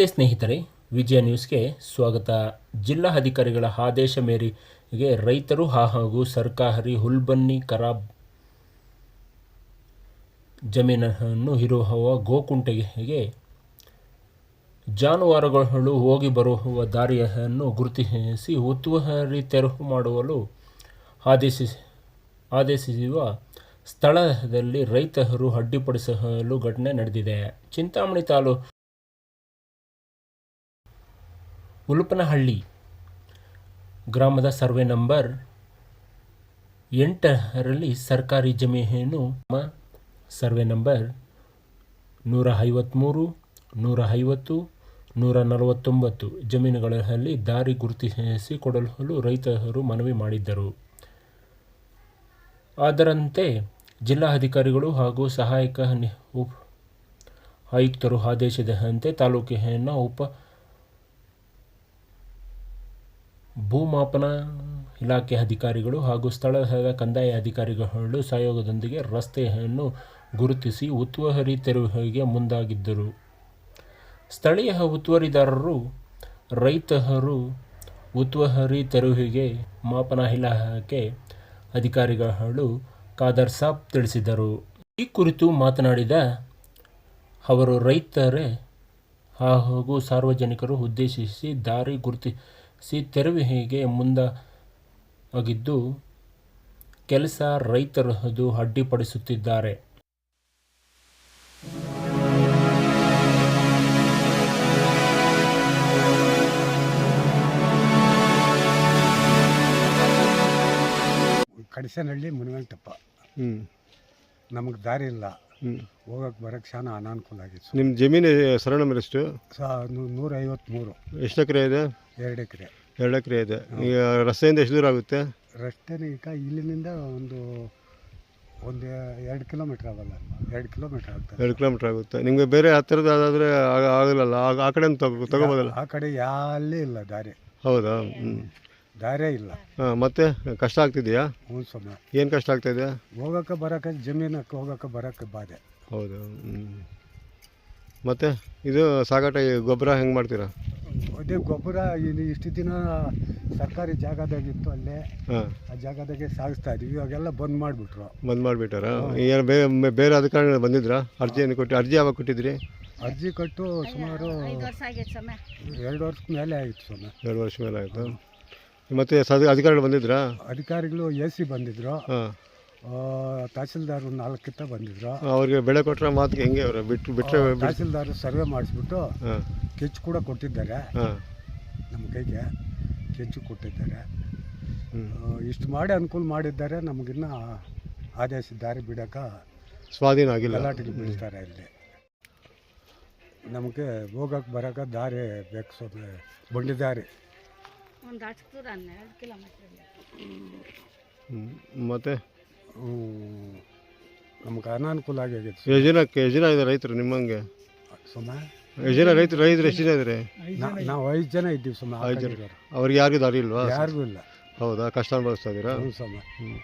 ನಮಸ್ತೆ ಸ್ನೇಹಿತರೆ, ವಿಜಯ ನ್ಯೂಸ್ಗೆ ಸ್ವಾಗತ. ಜಿಲ್ಲಾ ಅಧಿಕಾರಿಗಳ ಆದೇಶ ಮೇರೆಗೆ ರೈತರು ಹಾಗೂ ಸರ್ಕಾರಿ ಹುಲ್ಬನ್ನಿ ಖರಾಬ್ ಜಮೀನನ್ನು ಇರುವ ಗೋಕುಂಟೆಗೆ ಜಾನುವಾರುಗಳು ಹೋಗಿ ಬರುವ ದಾರಿಯನ್ನು ಗುರುತಿಸಿ ಒತ್ತುವರಿ ತೆರವು ಮಾಡಲು ಆದೇಶಿ ಆದೇಶಿಸುವ ಸ್ಥಳದಲ್ಲಿ ರೈತರು ಅಡ್ಡಿಪಡಿಸಲು ಘಟನೆ ನಡೆದಿದೆ. ಚಿಂತಾಮಣಿ ತಾಲೂಕು ಉಲುಪನಹಳ್ಳಿ ಗ್ರಾಮದ ಸರ್ವೆ ನಂಬರ್ ಎಂಟರಲ್ಲಿ ಸರ್ಕಾರಿ ಜಮೀನು ಸರ್ವೆ ನಂಬರ್ ನೂರ ಐವತ್ತ್ಮೂರು ನೂರ ಐವತ್ತು ನೂರ ನಲವತ್ತೊಂಬತ್ತು ಜಮೀನುಗಳಲ್ಲಿ ದಾರಿ ಗುರುತಿಸಿ ಕೊಡಲು ರೈತರು ಮನವಿ ಮಾಡಿದ್ದರು. ಅದರಂತೆ ಜಿಲ್ಲಾಧಿಕಾರಿಗಳು ಹಾಗೂ ಸಹಾಯಕ ಆಯುಕ್ತರು ಆದೇಶದಂತೆ ತಾಲೂಕಿನ ಉಪ ಭೂಮಾಪನ ಇಲಾಖೆ ಅಧಿಕಾರಿಗಳು ಹಾಗೂ ಸ್ಥಳದ ಕಂದಾಯ ಅಧಿಕಾರಿಗಳು ಸಹಯೋಗದೊಂದಿಗೆ ರಸ್ತೆಯನ್ನು ಗುರುತಿಸಿ ಉತ್ವಹರಿ ತೆರವಿಗೆ ಮುಂದಾಗಿದ್ದರು. ಸ್ಥಳೀಯ ಒತ್ತುವರಿದಾರರು ರೈತರು ಉತ್ವಹರಿ ತೆರವಿಗೆ ಮಾಪನ ಇಲಾಖೆ ಅಧಿಕಾರಿಗಳು ಖಾದರ್ ಸಾಬ್ ತಿಳಿಸಿದರು. ಈ ಕುರಿತು ಮಾತನಾಡಿದ ಅವರು, ರೈತರೇ ಹಾಗೂ ಸಾರ್ವಜನಿಕರು ಉದ್ದೇಶಿಸಿ ದಾರಿ ಗುರುತಿಸಿ ಮುಂದ ಮುಂದಾಗಿದ್ದು ಕೆಲಸ ರೈತರದು ಅಡ್ಡಿಪಡಿಸುತ್ತಿದ್ದಾರೆ. ಕಡಿಸನಹಳ್ಳಿ ಮುನಿವೆಂಕಟಪ್ಪ. ಹ್ಞೂ ನಮಗೆ ದಾರಿ ಇಲ್ಲ. ಹ್ಞೂ ಹೋಗಕ್ಕೆ ಬರೋಕ್ಕೆ ಶಾನ ಅನಾನುಕೂಲ ಆಗಿತ್ತು. ನಿಮ್ಮ ಜಮೀನು ಸರಣ ಎಷ್ಟು? ಸಾ ನೂರೈವತ್ತ್ಮೂರು ಎಷ್ಟು ಎಕರೆ ಇದೆ? ಎರಡು ಎಕರೆ. ಎರಡು ಎಕರೆ ಇದೆ. ಈಗ ರಸ್ತೆಯಿಂದ ಎಷ್ಟು ದೂರ ಆಗುತ್ತೆ? ರಸ್ತೆನೇ ಈಗ ಇಲ್ಲಿನಿಂದ ಒಂದು ಒಂದು ಎರಡು ಕಿಲೋಮೀಟ್ರ್ ಆಗಲ್ಲ. ಎರಡು ಕಿಲೋಮೀಟ್ರ್ ಆಗ್ತದೆ. ಎರಡು ಕಿಲೋಮೀಟ್ರ್ ಆಗುತ್ತೆ. ನಿಮಗೆ ಬೇರೆ ಹತ್ತಿರದಾದರೆ ಆಗ ಆಗಲ್ಲ ಆ ಆ ಕಡೆ ತಗೋ ತಗೋಬೋದಲ್ಲ? ಆ ಕಡೆ ಯಾಲ್ಲಿ ಇಲ್ಲ ದಾರಿ. ಹೌದಾ? ದಾರಿ ದಾರೇ ಇಲ್ಲ. ಹಾಂ ಮತ್ತೆ ಕಷ್ಟ ಆಗ್ತಿದೆಯಾ? ಹ್ಞೂ ಸಮಯ ಏನು ಕಷ್ಟ ಆಗ್ತಾಯಿದೆ ಹೋಗೋಕೆ ಬರೋಕ್ಕೆ ಜಮೀನಕ್ಕೆ ಹೋಗೋಕೆ ಬರೋಕ್ಕೆ ಬಾಧೆ. ಹೌದು? ಹ್ಞೂ ಮತ್ತು ಇದು ಸಾಗಾಟ ಈ ಗೊಬ್ಬರ ಹೆಂಗೆ ಮಾಡ್ತೀರಾ? ಅದೇ ಗೊಬ್ಬರ ಇಲ್ಲಿ ಇಷ್ಟು ದಿನ ಸರ್ಕಾರಿ ಜಾಗದಾಗಿತ್ತು ಅಲ್ಲೇ. ಹಾಂ. ಆ ಜಾಗದಾಗೆ ಸಾಗಿಸ್ತಾ ಇದ್ವಿ. ಇವಾಗೆಲ್ಲ ಬಂದ್ ಮಾಡಿಬಿಟ್ರು. ಬಂದ್ ಮಾಡಿಬಿಟ್ಟಾರ? ಏನು ಬೇರೆ ಬೇರೆ ಅಧಿಕಾರಿಗಳು ಬಂದಿದ್ರಾ? ಅರ್ಜಿಯನ್ನು ಏನು ಕೊಟ್ಟು ಅರ್ಜಿ ಯಾವಾಗ ಕೊಟ್ಟಿದ್ರಿ? ಅರ್ಜಿ ಕೊಟ್ಟು ಸುಮಾರು ಎರಡು ವರ್ಷ ಮೇಲೆ ಆಯಿತು ಸ್ವಾಮಿ. ಎರಡು ವರ್ಷ ಮೇಲೆ ಆಯಿತು? ಮತ್ತು ಸದ ಅಧಿಕಾರಿಗಳು ಬಂದಿದ್ರಾ? ಅಧಿಕಾರಿಗಳು ಎ ಸಿ ಬಂದಿದ್ರು. ಹಾಂ. ತಹಸೀಲ್ದಾರ್ ನಾಲ್ಕಿತ್ತ ಬಂದಿದ್ರು. ಅವ್ರಿಗೆ ಬೆಳೆ ಕೊಟ್ಟರೆ ಮಾತು ಹೆಂಗೆ ಅವರು? ಬಿಟ್ಟು ಬಿಟ್ಟರೆ ತಹಸೀಲ್ದಾರ್ ಸರ್ವೆ ಮಾಡಿಸ್ಬಿಟ್ಟು ಕೆಚ್ ಕೆಚ್ಚು ಕೂಡ ಕೊಟ್ಟಿದ್ದಾರೆ. ಹಾಂ. ನಮ್ಮ ಕೈಗೆ ಕೆಚ್ಚು ಕೊಟ್ಟಿದ್ದಾರೆ. ಇಷ್ಟು ಮಾಡಿ ಅನುಕೂಲ ಮಾಡಿದ್ದಾರೆ. ನಮಗಿನ್ನ ಆದೇಶ ದಾರಿ ಬಿಡೋಕೆ ಸ್ವಾಧೀನ ಆಗಿಲ್ಲ. ಗಲಾಟೆಗೆ ಬೀಳ್ತಾರೆ ಇಲ್ಲಿ. ನಮಗೆ ಹೋಗಕ್ಕೆ ಬರೋಕೆ ದಾರಿ ಬೇಕು ಸ್ವಲ್ಪ ಬಂಡಿ ದಾರಿ ಒಂದು ಹತ್ತು ದೂರ ಹನ್ನೆರಡು ಕಿಲೋಮೀಟ್ರ್ ಮತ್ತು. ನಮ್ಗೆ ಅನಾನುಕೂಲ ಆಗೈತೆ ಎಷ್ಟು ಜನಕ್ಕೆ ಎಷ್ಟು ಜನ ಇದೆ ರೈತರು ನಿಮ್ಮಂಗೆ? ಎಷ್ಟು ಜನ ರೈತರು ರೈತರು ಎಷ್ಟು ಜನ ಇದ್ದಾರೆ? ನಾವು ಐದು ಜನ ಇದ್ದೀವಿ ಸುಮ್ಮನೆ ಐದು ಜನ. ಅವ್ರಿಗೆ ಯಾರಿಗೂ ದಾರಿ ಇಲ್ವಾ? ಯಾರಿಗೂ ಇಲ್ಲ. ಹೌದಾ? ಕಷ್ಟ ಅನುಭವಿಸ್ತಾ ಇದ್ದೀರಾ? ಹ್ಞೂ ಸುಮ್ಮನೆ ಹ್ಞೂ